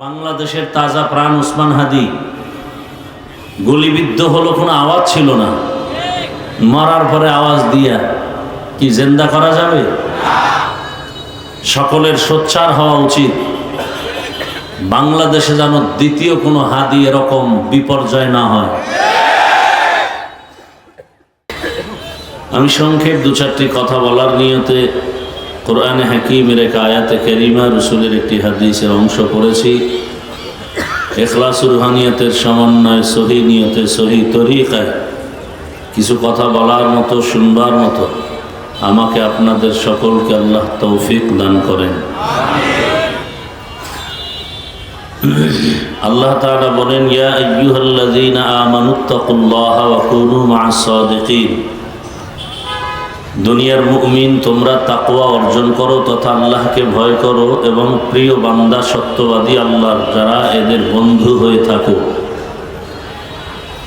বাংলাদেশের তাজা প্রাণ ওসমান হাদি। গুলিবিদ্ধ হলো কোনো আওয়াজ ছিল না। মরার পরে আওয়াজ দিয়া কি জেন্দা করা যাবে? সকলের সোচ্চার হওয়া উচিত। বাংলাদেশে যেন দ্বিতীয় কোনো হাদি এরকম বিপর্যয় না হয়। আমি সংক্ষেপ দু চারটি কথা বলার নিয়তে কোরআনে হাকিমের এক আয়াতে কেরিমা রসুলের একটি হাদিসের অংশ করেছি এখলাস রুহানিয়তের সমন্বয়, সহি নিয়তে, সহি তরিকায় কিছু কথা বলার মতো, শুনবার মতো আমাকে আপনাদের সকলকে আল্লাহ তৌফিক দান করেন। আল্লাহ তাআলা বলেন, ইয়া আইয়ুহাল্লাযীনা আমানুত্তাকুল্লাহা ওয়া কুনু মা'আস সাদিকিন দুনিয়ার মুমিন, তোমরা তাকওয়া অর্জন করো তথা আল্লাহকে ভয় করো এবং প্রিয় বান্দা, সত্যবাদী আল্লাহর যারা এদের বন্ধু হয়ে থাকো।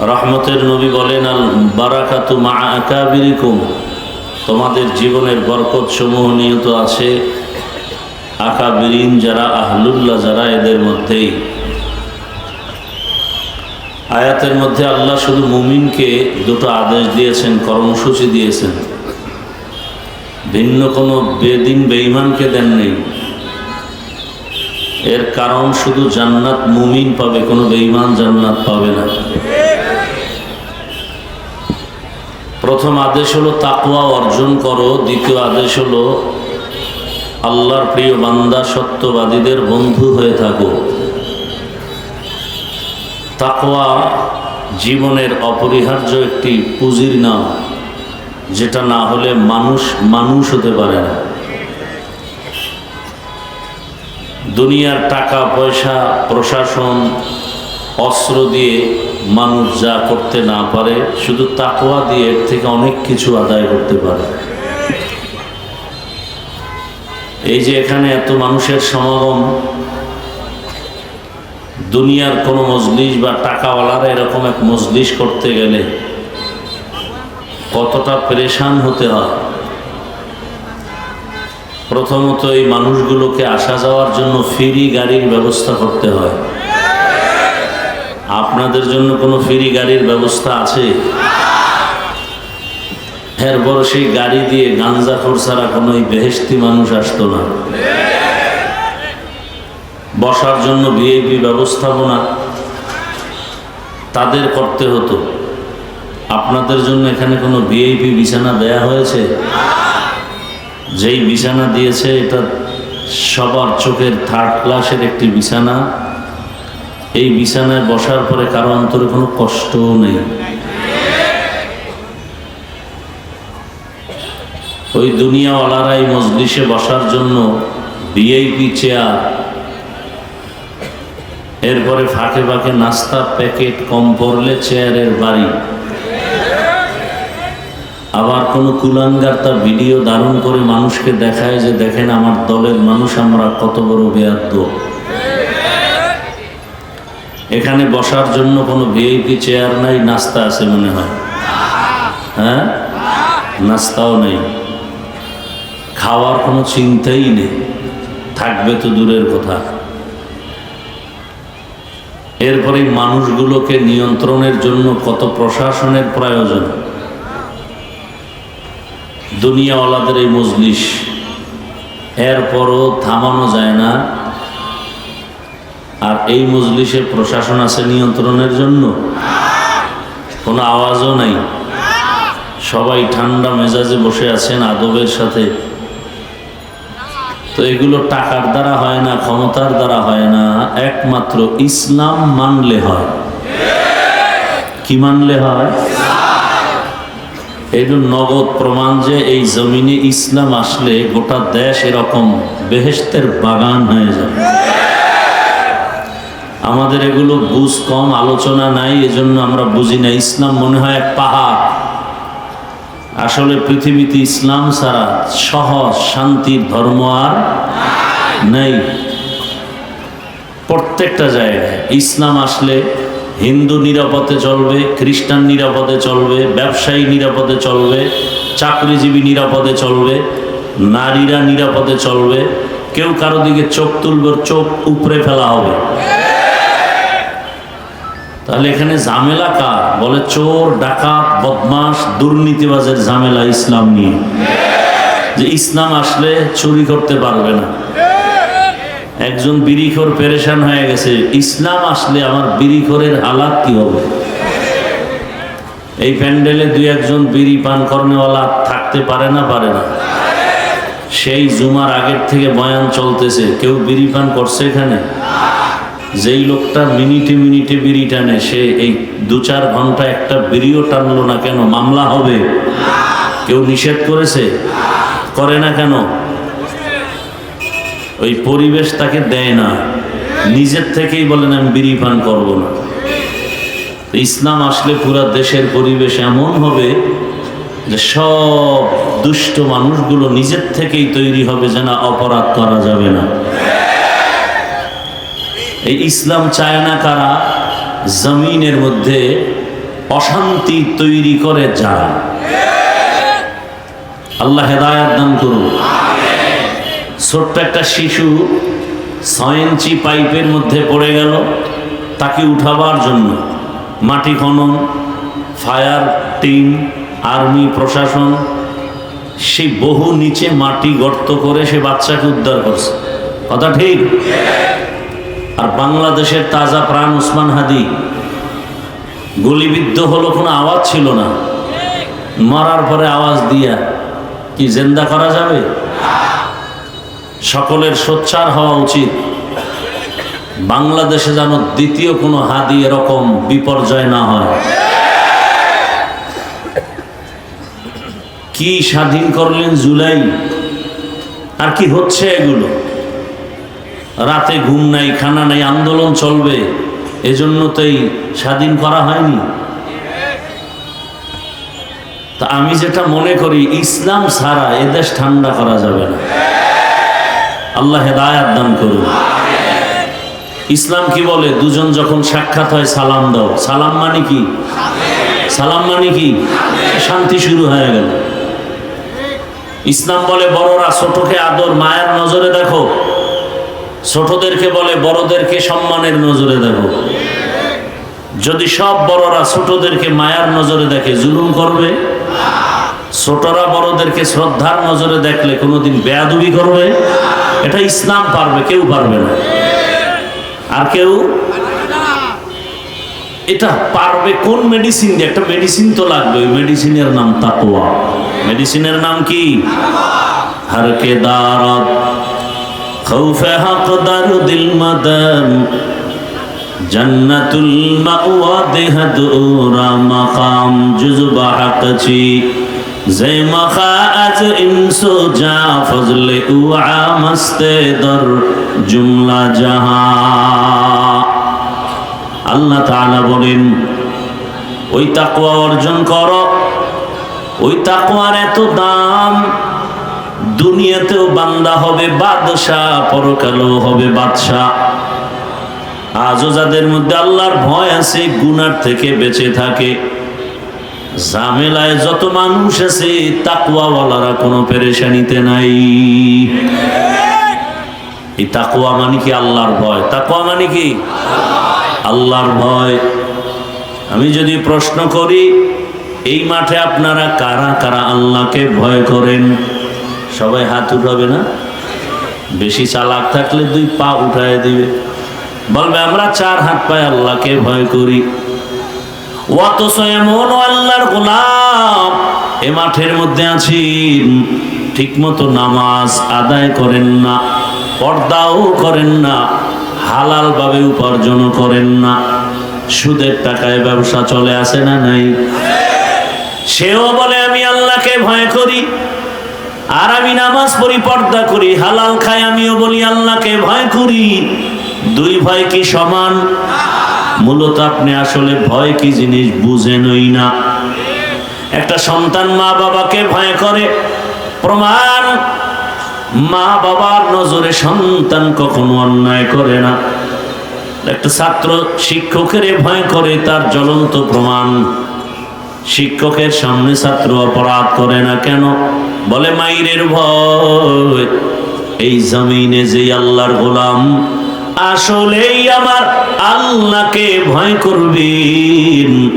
রহমতের নবী বলেন, আল বারাকাতু মা আকাবিরিকুম। তোমাদের জীবনের বরকত সমূহ নিহত আছে আকাবিরিন যারা আহলুল্লাহ, যারা এদের মধ্যেই। আয়াতের মধ্যে আল্লাহ শুধু মুমিনকে দুটো আদেশ দিয়েছেন, কর্মসূচি দিয়েছেন। ভিন্ন কোনো বেদিন বেঈমানকে দেন নেই। এর কারণ শুধু জান্নাত মুমিন পাবে, কোনো বেঈমান জান্নাত পাবে না। প্রথম আদেশ হলো তাকুয়া অর্জন করো, দ্বিতীয় আদেশ হলো আল্লাহর প্রিয় বান্দা সত্যবাদীদের বন্ধু হয়ে থাকো। তাকওয়া জীবনের অপরিহার্য একটি পুঁজির নাম। যেটা না হলে মানুষ মানুষ হতে পারে না। দুনিয়ার টাকা, পয়সা, প্রশাসন, অস্ত্র দিয়ে মানুষ যা করতে না পারে, শুধু তাকওয়া দিয়ে এর থেকে অনেক কিছু আদায় করতে পারে। এই যে এখানে এত মানুষের সমাগম, দুনিয়ার কোনো মজলিস বা টাকাওয়ালারা এরকম এক মজলিস করতে গেলে কতটা পরেশান হতে হয়। প্রথমত এই মানুষগুলোকে আসা যাওয়ার জন্য ফ্রি গাড়ির ব্যবস্থা করতে হয়। আপনাদের জন্য কোনো ফ্রি গাড়ির ব্যবস্থা আছে? এরপর সেই গাড়ি দিয়ে গাঞ্জা ছাড়া কোনো বেহেস্তি মানুষ আসতো না। বসার জন্য ভিআইপি ব্যবস্থাপনা তাদের করতে হতো। আপনাদের জন্য এখানে কোনো ভিআইপি বিছানা দেয়া হয়েছে? যেই বিছানা দিয়েছে, এটা সবার চোখের থার্ড ক্লাসের একটি বিছানা। এই বিছানায় বসার পরে কারও অন্তরে কোনো কষ্টও নেই। ওই দুনিয়াওয়ালারা এই মজলিসে বসার জন্য ভিআইপি চেয়ার এরপরে ফাঁকে ফাঁকে নাস্তা প্যাকেট, কম পড়লে চেয়ারের বাড়ি। আবার কোনো কুলাঙ্গার তার ভিডিও ধারণ করে মানুষকে দেখায় যে, দেখেন আমার দলের মানুষ আমরা কত বড় বেয়াদ্দ। এখানে বসার জন্য কোনো ভিআইপি চেয়ার নাই, নাস্তা আছে মনে হয়। হ্যাঁ? নাস্তাও নেই। খাওয়ার কোনো চিন্তাই নেই। থাকবে তো দূরের কথা। এরপরে মানুষগুলোকে নিয়ন্ত্রণের জন্য কত প্রশাসনের প্রয়োজন? দুনিয়াওয়ালাদের এই মজলিস। এরপরও থামানো যায় না। আর এই মজলিসে প্রশাসন আছে নিয়ন্ত্রণের জন্য। কোনো আওয়াজও নাই। সবাই ঠান্ডা মেজাজে বসে আছেন আদবের সাথে। তো এগুলো টাকার দ্বারা হয় না, ক্ষমতার দ্বারা হয় না। একমাত্র ইসলাম মানলে হয়। কি মানলে হয়? এগুলো নগদ প্রমাণ যে এই জমিনে ইসলাম আসলে গোটা দেশ এরকম বেহেস্তের বাগান হয়ে যাবে। আমাদের এগুলো বুঝ কম, আলোচনা নাই, এজন্য আমরা বুঝি না। ইসলাম মনে হয় এক পাহাড়। আসলে পৃথিবীতে ইসলাম ছাড়া সহজ, শান্তির ধর্ম আর নেই। প্রত্যেকটা জায়গায় ইসলাম আসলে হিন্দু নিরাপদে চলবে, খ্রিস্টান নিরাপদে চলবে, ব্যবসায়ী নিরাপদে চলবে, চাকরিজীবী নিরাপদে চলবে, নারীরা নিরাপদে চলবে, কেউ কারও দিকে চোখ তুলবে চোখ উপরে ফেলা হবে। তাহলে এখানে ঝামেলা কার? বলে চোর, ডাকাত বদমাস দুর্নীতিবাজের ঝামেলা ইসলাম নিয়ে। যে ইসলাম আসলে চুরি করতে পারবে না। একজন বিড়িখোর পেরেশান হয়ে গেছে। ইসলাম আসলে আমার বিড়িখোরের হালাত কি হবে? এই প্যান্ডেলে দুই একজন বিড়ি পান কর্নেওয়ালা থাকতে পারে না পারে না। সেই জুমার আগের থেকে বয়ান চলতেছে, কেউ বিড়ি পান করছে এখানে? যেই লোকটা মিনিটে মিনিটে বিড়ি টানে, সে এই দু চার ঘণ্টা একটা বিড়িও টানলো না কেন? মামলা হবে। কেউ নিষেধ করেছে? করে না কেন? ওই পরিবেশ তাকে দেয় না। নিজের থেকেই বলেন, আমি বিড়ি পান করব না। ইসলাম আসলে পুরা দেশের পরিবেশ এমন হবে যে সব দুষ্ট মানুষগুলো নিজের থেকেই তৈরি হবে যে না অপরাধ করা যাবে না। এই ইসলাম চায় না কারা জমিনের মধ্যে অশান্তি তৈরি করে যারা আল্লাহ হেদায়াত দান করুন। ছোট্ট একটা শিশু ছয় ইঞ্চি পাইপের মধ্যে পড়ে গেল, তাকে উঠাবার জন্য মাটি খনন, ফায়ার টিম, আর্মি, প্রশাসন সেই বহু নিচে মাটি গর্ত করে সে বাচ্চাকে উদ্ধার করছে। কথা ঠিক? আর বাংলাদেশের তাজা প্রাণ উসমান হাদি, গুলিবিদ্ধ হলো কোনো আওয়াজ ছিল না। মরার পরে আওয়াজ দিয়া কি, জেন্দা করা যাবে? সকলের সোচ্চার হওয়া উচিত। বাংলাদেশে যেন দ্বিতীয় কোনো হাদি এরকম বিপর্যয় না হয়। কি স্বাধীন করলেন জুলাই? আর কি হচ্ছে এগুলো? রাতে ঘুম নাই, খানা নাই, আন্দোলন চলবে। এজন্য তো এই স্বাধীন করা হয়নি। তা আমি যেটা মনে করি, ইসলাম ছাড়া এদেশ ঠান্ডা করা যাবে না। আল্লাহ হেদায়াত দান করুন। ইসলাম কি বলে? দুজন যখন সাক্ষাৎ হয়, সালাম দাও। সালাম মানে কি? সালাম মানে কি? শান্তি শুরু হয়ে গেল। ইসলাম বলে, বড়রা, ছোটকে আদর, মায়ের নজরে দেখো। ছোটদেরকে বলে, বড়দেরকে সম্মানের নজরে দেখো। যদি সব বড়রা ছোটদেরকে মায়ার নজরে দেখে, জুলুম করবে? ছোটরা বড়দেরকে শ্রদ্ধার নজরে দেখলে কোনোদিন বেয়াদুবি করবে? এটা ইসলাম পারবে, কেউ পারবে না। আর কেউ? এটা পারবে কোন মেডিসিন দিয়ে? একটা মেডিসিন তো লাগবে, ওই মেডিসিনের নাম তাকওয়া। মেডিসিনের নাম কি? হরকে দারত খৌফে হক দারু দিল মাদাম, জন্নতুল মাওয়া দেহদ ওরা মাকাম জুজবা হাকচি زي ما خاءت انسو جا فضل اوعى مست در جملة আল্লাহ তাআলা বলেন, ওই তাকওয়া অর্জন কর। ওই তাকওয়ার এত দাম, দুনিয়াতেও বান্দা হবে, বাদশাহ পরকালেও হবে বাদশাহ। আজও যাদের মধ্যে আল্লাহর ভয় আছে, গুনার থেকে বেঁচে থাকে। ঝামেলায় যত মানুষ আছে তাকুয়াওয়ালারা কোনো পেরেশানিতে নাই। এই তাকুয়া মানে কি? আল্লাহর ভয়। তাকুয়া মানে কি? আল্লাহর ভয়। আমি যদি প্রশ্ন করি, এই মাঠে আপনারা কারা কারা আল্লাহকে ভয় করেন? সবাই হাত উঠাবে না? বেশি চালাক থাকলে দুই পা উঠায় দিবে। বলবে, আমরা চার হাত পায়ে আল্লাহকে ভয় করি। অথচ এমন আল্লাহর এ মাঠের মধ্যে আছি। ঠিকমতো নামাজ আদায় করেন না, পর্দাও করেন না হালাল ভাবে উপার্জন করেন না। সুদের টাকায় ব্যবসা চলে আসে না নাই? সেও বলে, আমি আল্লাহকে ভয় করি। আর আমি নামাজ পড়ি, পর্দা করি, হালাল খাই, আমিও বলি, আল্লাহকে ভয় করি। দুই ভাই কি সমান? মূলত আপনি আসলে ভয় কি জিনিস বুঝেনই না। একটা সন্তান মা বাবাকে ভয় করে। প্রমাণ মা বাবার নজরে সন্তান কখনো অন্যায় করে না। একটা ছাত্র শিক্ষকের ভয় করে, তার জ্বলন্ত প্রমাণ। শিক্ষকের সামনে ছাত্র অপরাধ করে না কেন? বলে, মাইরের ভয়, এই জমিনে যে আল্লাহর গোলাম আসলেই আমার আল্লাহকে ভয় করবেন।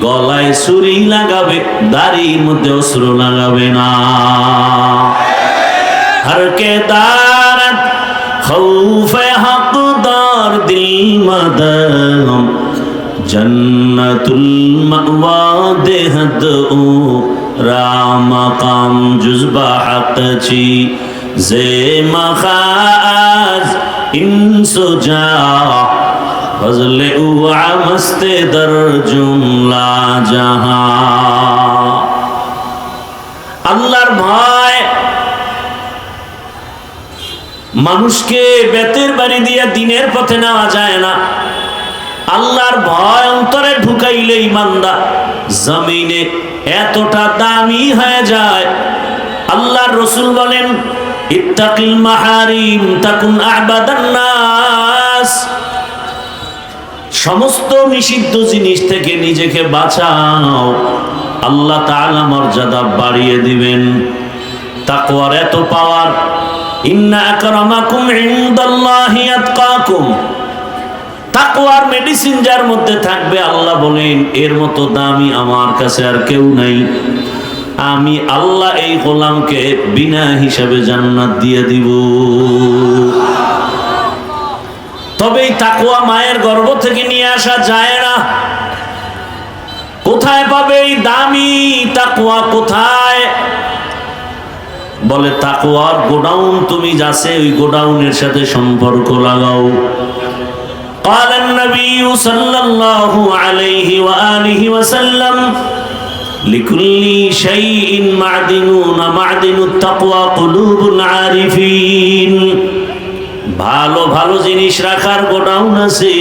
গলায় ছুরি লাগাবে, দাড়ির মধ্যে অশ্রু লাগাবে না। হর কে দারত খৌফে হক দার দিল মদম জন্নতুল মাওয়া দেহদ জুজবা হক জে মখাজ انسجا فضل আল্লাহর ভয়, মানুষকে বেতের বাড়ি দিয়ে দিনের পথে নেওয়া যায় না। আল্লাহর ভয় অন্তরে ঢুকাইলে ইমানদা জমিনে এতটা দামি হয়ে যায়। আল্লাহর রসুল বলেন ইত্তাকিল মাহারিম তাকুন আবাদান নাস। সমস্ত নিষিদ্ধ জিনিস থেকে নিজেকে বাঁচাও। আল্লাহ তাআলা মর্যাদা বাড়িয়ে দিবেন। তাকওয়ার এত পাওয়ার। ইন্না আকরামাকুম ইনদাল্লাহি আতকাকুম। তাকওয়ার মেডিসিন যার মধ্যে থাকবে, আল্লাহ বলেন, এর মতো দামি আমার কাছে আর কেউ নাই। আমি আল্লাহ এই গোলামকে বিনা হিসাবে জান্নাত দিয়ে দিব তবে এই তাকুয়া মায়ের গর্ভ থেকে নিয়ে আসা যায় না কোথায় পাবে এই দামি তাকুয়া কোথায় বলে তাকুয়ার গোডাউন তুমি যাচ্ছে ওই গোডাউনের সাথে সম্পর্ক লাগাও قال النبي صلى الله عليه وآله وسلم لكل شيء معدنون معدن التقوى قلوب العارفين ভালো ভালো জিনিস রাখার গোডাউন আছে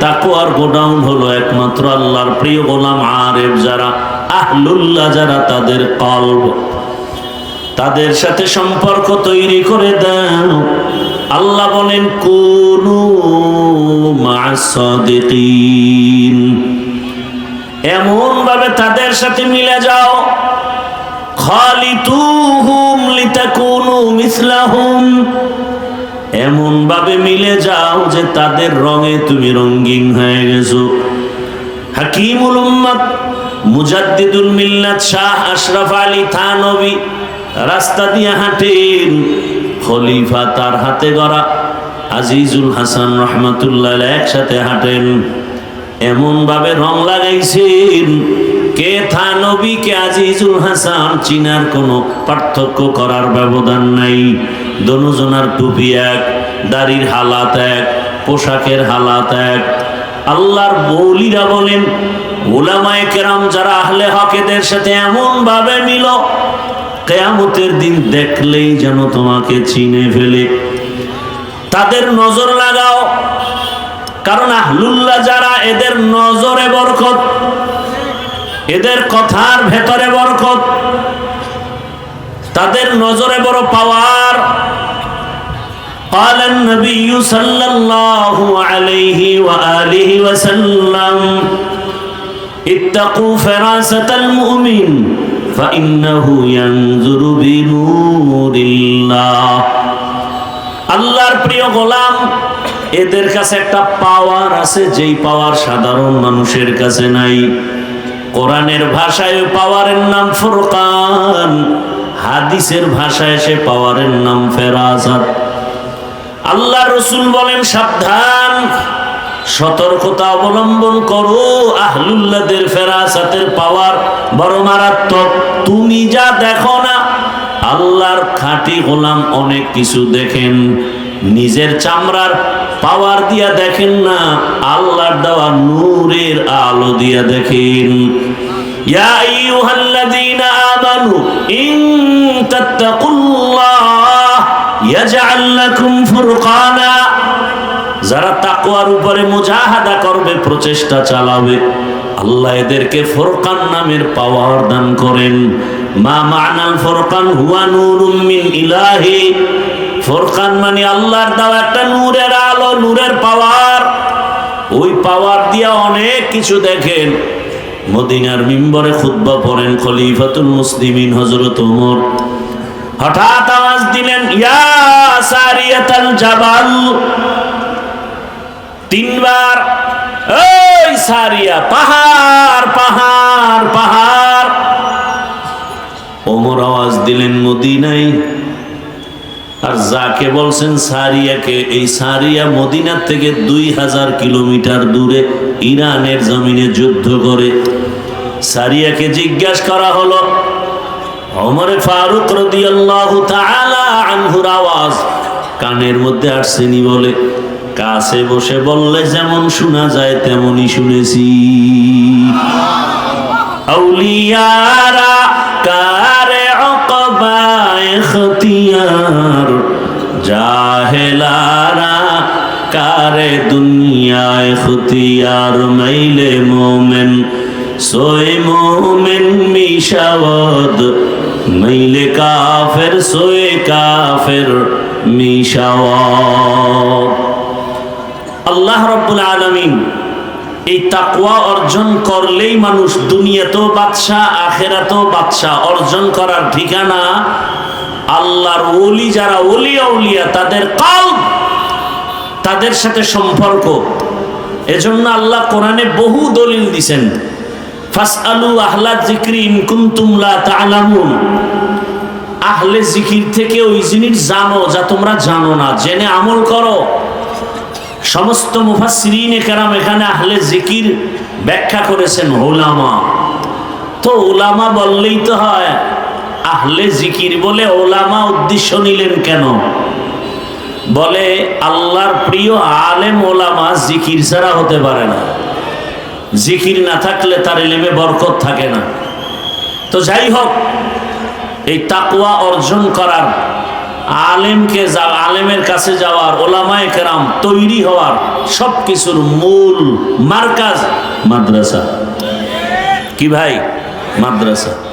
তাকুয়ার গোডাউন হলো একমাত্র আল্লাহর প্রিয় গোলাম আরেফ যারা আহলুল্লাহ যারা তাদের কলব তাদের সাথে সম্পর্ক তৈরি করে দাও আল্লাহ বলেন কোন এমন ভাবে তাদের সাথে মিলে যাও। খালিতুহুম লিতাকুনু মিসলাহুম। এমন ভাবে মিলে যাও যে তাদের রঙে তুমি রঙিন হয়ে গেছো। হাকিমুল উম্মত মুজাদ্দিদুল মিল্লাত শাহ আশরাফ আলী থানবী রাস্তা দিয়ে হাঁটেন। খলিফা তার হাতে গড়া আজিজুল হাসান রহমাতুল্লাহ একসাথে হাঁটেন। এমন ভাবে রং লাগাইছেন। কে থানবী কে আজিজুল হাসান, চিনার কোনো পার্থক্য করার ব্যবধান নাই। দনুজনার টুপি এক, দাড়ির হালাত এক, পোশাকের হালাত এক। আল্লাহর বৌলিরা বলেন ওলামায়ে কেরাম যারা আহলে হকেদের সাথে এমন ভাবে মিল, কেয়ামতের দিন দেখলেই যেন তোমাকে চিনে ফেলে। তাদের নজর লাগাও কারণ আহলুল্লাহ যারা এদের নজরে বরকত এদের কথার ভেতরে বরকত তাদের নজরে বড় পাওয়ার قال النبي صلى الله عليه وآله وسلم اتقوا فراسة المؤمن فإنه ينظر بنور الله আল্লাহর প্রিয় গোলাম এদের কাছে একটা পাওয়ার আছে, যেই পাওয়ার সাধারণ মানুষের কাছে নাই। কোরআনের ভাষায় পাওয়ারের নাম ফুরকান, হাদিসের ভাষায় সে পাওয়ারের নাম ফেরাজাত। আল্লাহ রসুল বলেন, সাবধান, সতর্কতা অবলম্বন করো, আহলুল্লাদের ফেরাসাতের পাওয়ার বড় মারাত্মক। তুমি যা দেখো না, আল্লাহর খাঁটি গোলাম অনেক কিছু দেখেন। নিজের চামড়ার পাওয়ার দিয়া দেখেন না, আল্লাহর দেওয়া নূরের আলো দিয়া দেখেন। ইয়া আইয়ুহাল্লাযীনা আমানু, ইন তাত্তাকুল্লাহ, ইয়াজআল লাকুম ফুরকানা। যারা তাকওয়ার উপরে মুজাহাদা করবে, প্রচেষ্টা চালাবে, আল্লাহ এদেরকে ফোরকান নামের পাওয়ার দান করেন। মা মানাল ফোরকান, হুয়া নূরুম মিন ইলাহি ফোরকান মানে আল্লাহর দেওয়া একটা নূরের আলো, নূরের পাওয়ার। ওই পাওয়ার দিয়া অনেক কিছু দেখেন। মদিনার মিম্বরে খুতবা পড়েন খলিফাতুল মুসলিমিন হজরত ওমর। হঠাৎ আওয়াজ দিলেন, ইয়া সারিয়াতাল জাবাল। তিনবার, ওই সারিয়া, পাহাড় পাহাড় পাহাড়। ওমর আওয়াজ দিলেন মদিনাই আর যাকে বলছেন সারিয়াকে, এই সারিয়া মদিনার থেকে দুই হাজার কিলোমিটার দূরে ইরানের জমিনে যুদ্ধ করে। সারিয়াকে জিজ্ঞাস করা হলো অমরে ফারুক রাদিয়াল্লাহু তাআলা আনহুর আওয়াজ কানের মধ্যে আসছেনি বলে। কাছে বসে বললে, যেমন শোনা যায় তেমনই শুনেছি। আউলিয়ারা কারে অকবায় এখতিয়ার জাহেলারা, কারে দুনিয়ায় খতিয়ার মাইলে মোমেন সোয় মোমেন মিশাওয়াদ মাইলে কাফের সোয়ে কাফের মিশাওয়াদ আল্লাহ রব্বুল আলমিন এই তাকুয়া অর্জন করলেই মানুষ দুনিয়াতেও বাদশাহ, আখেরাতেও বাদশাহ অর্জন করার ঠিকানা আল্লাহর ওলি যারা ওলিয়া উলিয়া তাদের কাল তাদের সাথে সম্পর্ক। এজন্য আল্লাহ কোরআনে বহু দলিল দিছেন। ফাসআলু আহলা জিক্রি ইন কুনতুম লা তা'লামুন। আহলে জিকির থেকে ওই জিনিস জানো যা তোমরা জানো না, জেনে আমল করো। সমস্ত মুফাসসিরিনে কেরাম এখানে আহলে জিকির ব্যাখ্যা করেছেন ওলামা। তো ওলামা বললেই তো হয় আহলে জিকির বলে ওলামা উদ্দেশ্য নিলেন কেন? বলে, আল্লাহর প্রিয় আলেম ওলামা জিকির ছাড়া হতে পারে না। জিকির না থাকলে তার এলেমে বরকত থাকে না। তো যাই হোক, এই তাকুয়া অর্জন করার, আলেমকে যা, আলেমের কাছে যাওয়ার, ওলামায় কেরাম তৈরি হওয়ার সব কিছুর মূল মার্কাজ মাদ্রাসা। কি ভাই? মাদ্রাসা।